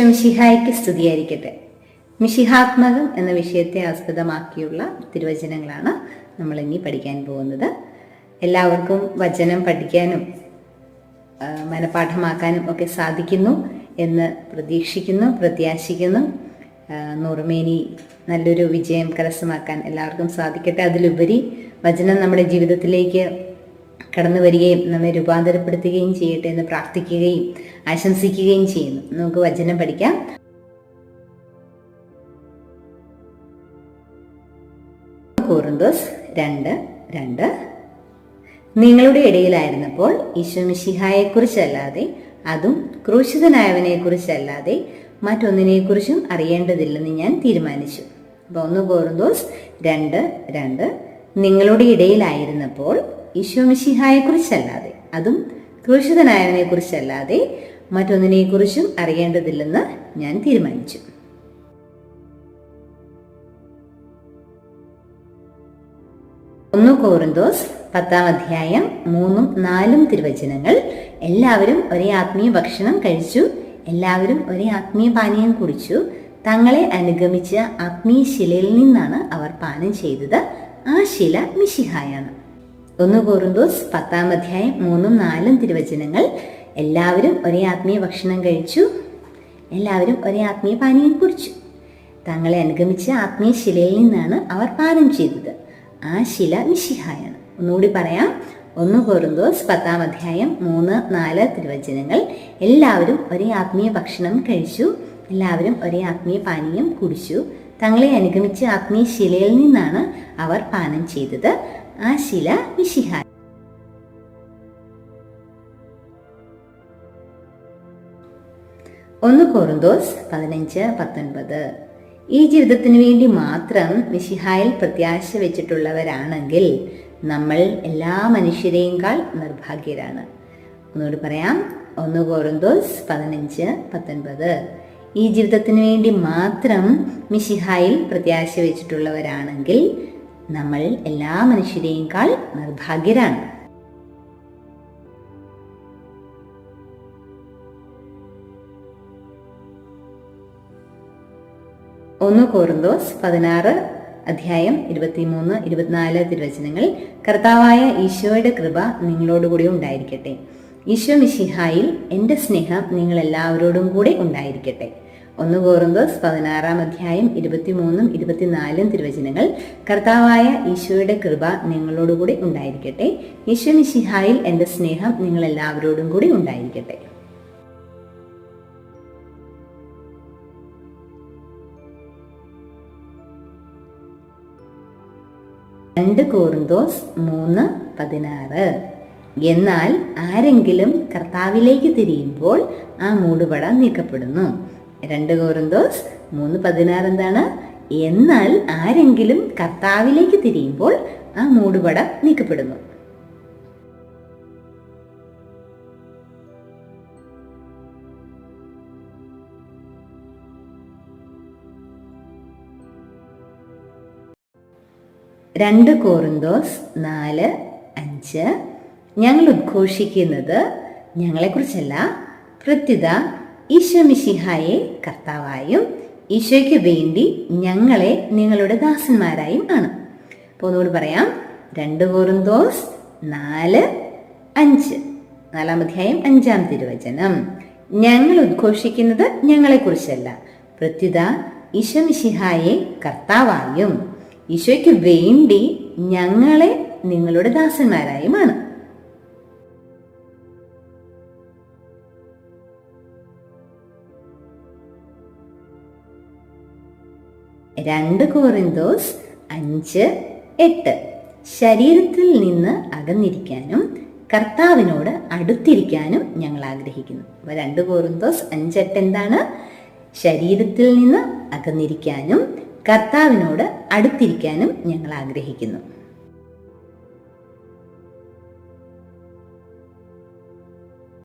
മിഷിഹായ്ക്ക് സ്തുതിയായിരിക്കട്ടെ. മിഷിഹാത്മകം എന്ന വിഷയത്തെ ആസ്പദമാക്കിയുള്ള തിരുവചനങ്ങളാണ് നമ്മൾ ഇനി പഠിക്കാൻ പോകുന്നത്. എല്ലാവർക്കും വചനം പഠിക്കാനും മനഃപാഠമാക്കാനും ഒക്കെ സാധിക്കുന്നു എന്ന് പ്രതീക്ഷിക്കുന്നു പ്രത്യാശിക്കുന്നു. നൂറുമേനി നല്ലൊരു വിജയം കരസ്ഥമാക്കാൻ എല്ലാവർക്കും സാധിക്കട്ടെ. അതിലുപരി വചനം നമ്മുടെ ജീവിതത്തിലേക്ക് കടന്നു വരികയും നമ്മെ രൂപാന്തരപ്പെടുത്തുകയും ചെയ്യട്ടെ എന്ന് പ്രാർത്ഥിക്കുകയും ആശംസിക്കുകയും ചെയ്യുന്നു. നമുക്ക് വചനം പഠിക്കാം. കോറിന്തോസ് രണ്ട് രണ്ട്. നിങ്ങളുടെ ഇടയിലായിരുന്നപ്പോൾ ഈശോമിശിഹായെ കുറിച്ചല്ലാതെ അതും ക്രൂശിതനായവനെ കുറിച്ചല്ലാതെ മറ്റൊന്നിനെക്കുറിച്ചും അറിയേണ്ടതില്ലെന്ന് ഞാൻ തീരുമാനിച്ചു. അപ്പോൾ ഒന്ന് കോറിന്തോസ് രണ്ട് രണ്ട്. നിങ്ങളുടെ ഇടയിലായിരുന്നപ്പോൾ ഈശോമിശിഹായെ കുറിച്ചല്ലാതെ അതും ക്രൂശിതനായവനെ കുറിച്ചല്ലാതെ മറ്റൊന്നിനെക്കുറിച്ചും അറിയേണ്ടതില്ലെന്ന് ഞാൻ തീരുമാനിച്ചു. ഒന്ന് കോറിന്തോസ് പത്താം അധ്യായം മൂന്നും നാലും തിരുവചനങ്ങൾ. എല്ലാവരും ഒരേ ആത്മീയ ഭക്ഷണം കഴിച്ചു. എല്ലാവരും ഒരേ ആത്മീയ പാനീയം കുടിച്ചു. തങ്ങളെ അനുഗമിച്ച ആത്മീയ ശിലയിൽ നിന്നാണ് അവർ പാനം ചെയ്തത്. ആ ശില മിശിഹായാണ്. ഒന്ന് കോറിന്തോസ് പത്താം അധ്യായം മൂന്നും നാലും തിരുവചനങ്ങൾ. എല്ലാവരും ഒരേ ആത്മീയ ഭക്ഷണം കഴിച്ചു. എല്ലാവരും ഒരേ ആത്മീയ പാനീയം കുടിച്ചു തങ്ങളെ അനുഗമിച്ച ആത്മീയ ശിലയിൽ നിന്നാണ് അവർ പാനം ചെയ്തത്. ആ ശില മിശിഹായാണ്. ഒന്നുകൂടി പറയാം. ഒന്ന് കോറിന്തോസ് പത്താം അധ്യായം മൂന്ന് നാല് തിരുവചനങ്ങൾ. എല്ലാവരും ഒരേ ആത്മീയ ഭക്ഷണം കഴിച്ചു. എല്ലാവരും ഒരേ ആത്മീയ പാനീയം കുടിച്ചു. തങ്ങളെ അനുഗമിച്ച ആത്മീയ ശിലയിൽ നിന്നാണ് അവർ പാനം ചെയ്തത്. ആ മിഷിഹാൻ ഒന്ന് കോറിന്തോസ് പതിനഞ്ച് പത്തൊൻപത്. ഈ ജീവിതത്തിന് വേണ്ടി മാത്രം മിശിഹായിൽ പ്രത്യാശ വെച്ചിട്ടുള്ളവരാണെങ്കിൽ നമ്മൾ എല്ലാ മനുഷ്യരെയുംകാൾ നിർഭാഗ്യരാണ്. ഒന്നുകൂടി പറയാം. ഒന്ന് കോറന്തോസ് പതിനഞ്ച് പത്തൊൻപത്. ഈ ജീവിതത്തിന് വേണ്ടി മാത്രം മിശിഹായിൽ പ്രത്യാശ വെച്ചിട്ടുള്ളവരാണെങ്കിൽ നമ്മൾ എല്ലാ മനുഷ്യരെയും കാൾ നിർഭാഗ്യരാണ്. ഒന്ന് കോറിന്തോസ് പതിനാറ് അധ്യായം ഇരുപത്തിമൂന്ന് ഇരുപത്തിനാല് തിരുവചനങ്ങൾ. കർത്താവായ ഈശോയുടെ കൃപ നിങ്ങളോടുകൂടി ഉണ്ടായിരിക്കട്ടെ. ഈശോ മിശിഹായിൽ എന്റെ സ്നേഹം നിങ്ങൾ എല്ലാവരോടും കൂടെ ഉണ്ടായിരിക്കട്ടെ. ഒന്ന് കോറുന്തോസ് പതിനാറാം അധ്യായം ഇരുപത്തിമൂന്നും ഇരുപത്തിനാലും തിരുവചനങ്ങൾ. കർത്താവായ ഈശോയുടെ കൃപ നിങ്ങളോടുകൂടി ഉണ്ടായിരിക്കട്ടെ. ഈശോ മിശിഹായിൽ എന്റെ സ്നേഹം നിങ്ങൾ എല്ലാവരോടും കൂടി ഉണ്ടായിരിക്കട്ടെ. രണ്ട് കോറിന്തോസ് മൂന്ന് പതിനാറ്. എന്നാൽ ആരെങ്കിലും കർത്താവിലേക്ക് തിരിയുമ്പോൾ ആ മൂടുപട നീക്കപ്പെടുന്നു. രണ്ട് കോറിന്തോസ് മൂന്ന് പതിനാറ് എന്താണ്? എന്നാൽ ആരെങ്കിലും കർത്താവിലേക്ക് തിരിയുമ്പോൾ ആ മൂടുപട നീക്കപ്പെടുന്നു. രണ്ട് കോറിന്തോസ് നാല് അഞ്ച്. ഞങ്ങൾ ഉദ്ഘോഷിക്കുന്നത് ഞങ്ങളെക്കുറിച്ചല്ല പ്രത്യുത ഈശോ മിശിഹായെ കർത്താവായും ഈശോയ്ക്ക് വേണ്ടി ഞങ്ങളെ നിങ്ങളുടെ ദാസന്മാരായും ആണ്. അപ്പോൾ ഒന്നുകൂടി പറയാം രണ്ട് കോറിന്തോസ് നാല് അഞ്ച്. നാലാം അധ്യായം അഞ്ചാം തിരുവചനം. ഞങ്ങൾ ഉദ്ഘോഷിക്കുന്നത് ഞങ്ങളെക്കുറിച്ചല്ല. പ്രത്യുത ഈശോ മിശിഹായെ കർത്താവായും ഈശോയ്ക്ക് വേണ്ടി ഞങ്ങളെ നിങ്ങളുടെ ദാസന്മാരായുമാണ് രണ്ട് കോറിന്തോസ് അഞ്ച് എട്ട്. ശരീരത്തിൽ നിന്ന് അകന്നിരിക്കാനും കർത്താവിനോട് അടുത്തിരിക്കാനും ഞങ്ങൾ ആഗ്രഹിക്കുന്നു. അപ്പോൾ രണ്ട് കോറിന്തോസ് അഞ്ചെട്ട് എന്താണ്? ശരീരത്തിൽ നിന്ന് അകന്നിരിക്കാനും കർത്താവിനോട് അടുത്തിരിക്കാനും ഞങ്ങൾ ആഗ്രഹിക്കുന്നു.